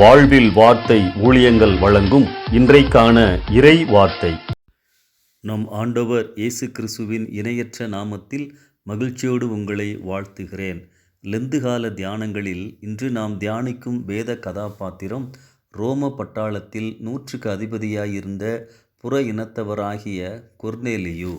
வாழ்வில் வார்த்தை ஊழியங்கள் வழங்கும் இன்றைக்கான இறை வார்த்தை. நம் ஆண்டவர் இயேசு கிறிஸ்துவின் இணையற்ற நாமத்தில் மகிழ்ச்சியோடு உங்களை வாழ்த்துகிறேன். லெந்துகால தியானங்களில் இன்று நாம் தியானிக்கும் வேத கதாபாத்திரம் ரோம பட்டாளத்தில் நூற்றுக்கு அதிபதியாயிருந்த புற இனத்தவராகிய கொர்னேலியு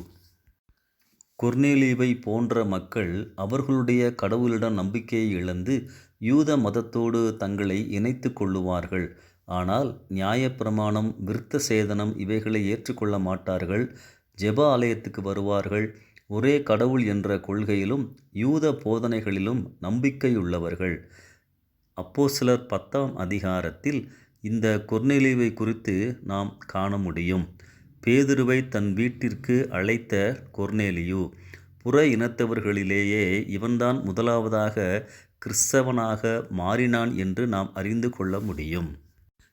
கொர்னேலியுவை போன்ற மக்கள் அவர்களுடைய கடவுளிடம் நம்பிக்கையை இழந்து யூத மதத்தோடு தங்களை இணைத்து கொள்ளுவார்கள். ஆனால் நியாயப்பிரமாணம் விருத்த சேதனம் இவைகளை ஏற்றுக்கொள்ள மாட்டார்கள். ஜெப ஆலயத்துக்கு வருவார்கள். ஒரே கடவுள் என்ற கொள்கையிலும் யூத போதனைகளிலும் நம்பிக்கையுள்ளவர்கள். அப்போ சிலர் பத்தாம் அதிகாரத்தில் இந்த கொர்நேலியுவை குறித்து நாம் காண முடியும். பேதுருவை தன் வீட்டிற்கு அழைத்த கொர்னேலியு புற இனத்தவர்களிலேயே இவன்தான் முதலாவதாக கிறிஸ்தவனாக மாறினான் என்று நாம் அறிந்து கொள்ள முடியும்.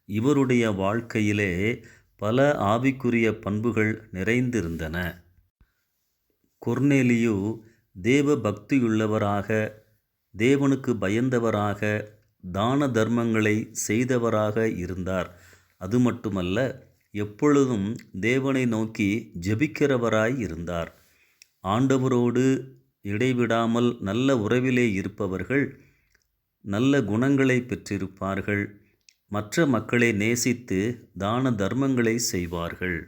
இவருடைய வாழ்க்கையிலே பல ஆவிக்குரிய பண்புகள் நிறைந்திருந்தன. கொர்னேலியு தேவ பக்தியுள்ளவராக தேவனுக்கு பயந்தவராக தான தர்மங்களை செய்தவராக இருந்தார். அது மட்டுமல்ல எப்பொழுதும் தேவனை நோக்கி ஜெபிக்கிறவராய் இருந்தார். ஆண்டவரோடு இடைவிடாமல் நல்ல உறவிலே இருப்பவர்கள் நல்ல குணங்களை பெற்றிருப்பார்கள். மற்ற மக்களை நேசித்து தான தர்மங்களை செய்வார்கள்.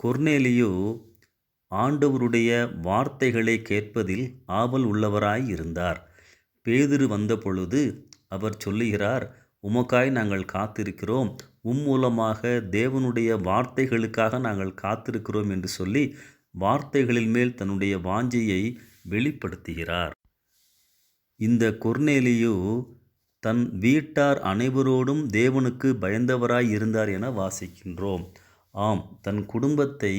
கொர்னேலியோ ஆண்டவருடைய வார்த்தைகளை கேட்பதில் ஆவல் உள்ளவராய் இருந்தார். பேதிரு வந்தபொழுது அவர் சொல்லுகிறார் உமக்காய் நாங்கள் காத்திருக்கிறோம். உம் மூலமாக தேவனுடைய வார்த்தைகளுக்காக நாங்கள் காத்திருக்கிறோம் என்று சொல்லி வார்த்தைகளின் மேல் தன்னுடைய வாஞ்சியை வெளிப்படுத்துகிறார். இந்த கொர்னேலியு தன் வீட்டார் அனைவரோடும் தேவனுக்கு பயந்தவராய் இருந்தார் என வாசிக்கின்றோம். ஆம் தன் குடும்பத்தை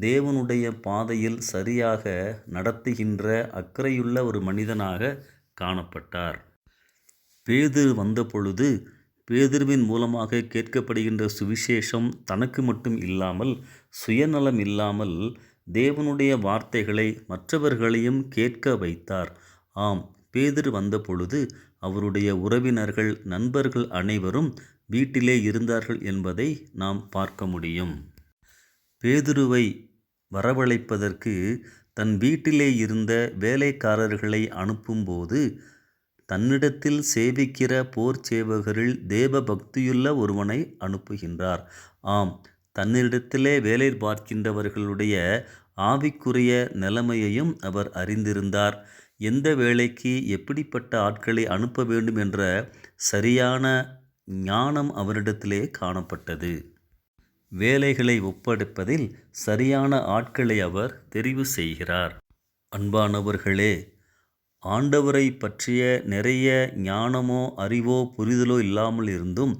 தேவனுடைய பாதையில் சரியாக நடத்துகின்ற அக்கறையுள்ள ஒரு மனிதனாக காணப்பட்டார். பேதுரு வந்தபொழுது பேதிருவின் மூலமாக கேட்கப்படுகின்ற சுவிசேஷம் தனக்கு மட்டும் இல்லாமல் சுயநலம் இல்லாமல் தேவனுடைய வார்த்தைகளை மற்றவர்களையும் கேட்க வைத்தார். ஆம் பேதிர் வந்தபொழுது அவருடைய உறவினர்கள் நண்பர்கள் அனைவரும் வீட்டிலே இருந்தார்கள் என்பதை நாம் பார்க்க முடியும். பேதுருவை வரவழைப்பதற்கு தன் வீட்டிலே இருந்த வேலைக்காரர்களை அனுப்பும்போது தன்னிடத்தில் சேவிக்கிற போர் சேவகரில் தேவ பக்தியுள்ள ஒருவனை அனுப்புகின்றார். ஆம் தன்னிடத்திலே வேலை பார்க்கின்றவர்களுடைய ஆவிக்குரிய நிலைமையையும் அவர் அறிந்திருந்தார். எந்த வேலைக்கு எப்படிப்பட்ட ஆட்களை அனுப்ப வேண்டும் என்ற சரியான ஞானம் அவரிடத்திலே காணப்பட்டது. வேலைகளை ஒப்படைப்பதில் சரியான ஆட்களை அவர் தெரிவு செய்கிறார். அன்பானவர்களே ஆண்டவரை பற்றிய நிறைய ஞானமோ அறிவோ புரிதலோ இல்லாமல் இருந்தும்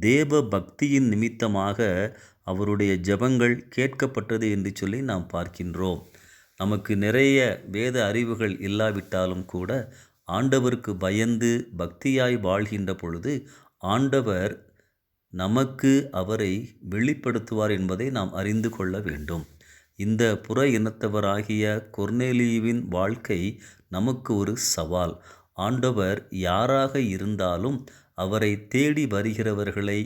தேவ பக்தியின் நிமித்தமாக அவருடைய ஜபங்கள் கேட்கப்பட்டது என்று சொல்லி நாம் பார்க்கின்றோம். நமக்கு நிறைய வேத அறிவுகள் இல்லாவிட்டாலும் கூட ஆண்டவருக்கு பயந்து பக்தியாய் வாழ்கின்ற பொழுது ஆண்டவர் நமக்கு அவரை வெளிப்படுத்துவார் என்பதை நாம் அறிந்து கொள்ள வேண்டும். இந்த புற இனத்தவராகிய கொர்னேலியுவின் வாழ்க்கை நமக்கு ஒரு சவால். ஆண்டவர் யாராக இருந்தாலும் அவரை தேடி வருகிறவர்களை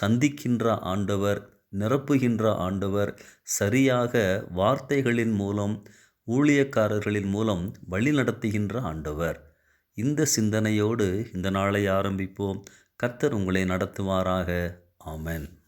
சந்திக்கின்ற ஆண்டவர் நிரப்புகின்ற ஆண்டவர் சரியாக வார்த்தைகளின் மூலம் ஊழியக்காரர்களின் மூலம் வழிநடத்துகின்ற ஆண்டவர். இந்த சிந்தனையோடு இந்த நாளை ஆரம்பிப்போம். கர்த்தர் உங்களை நடத்துவாராக. ஆமன்.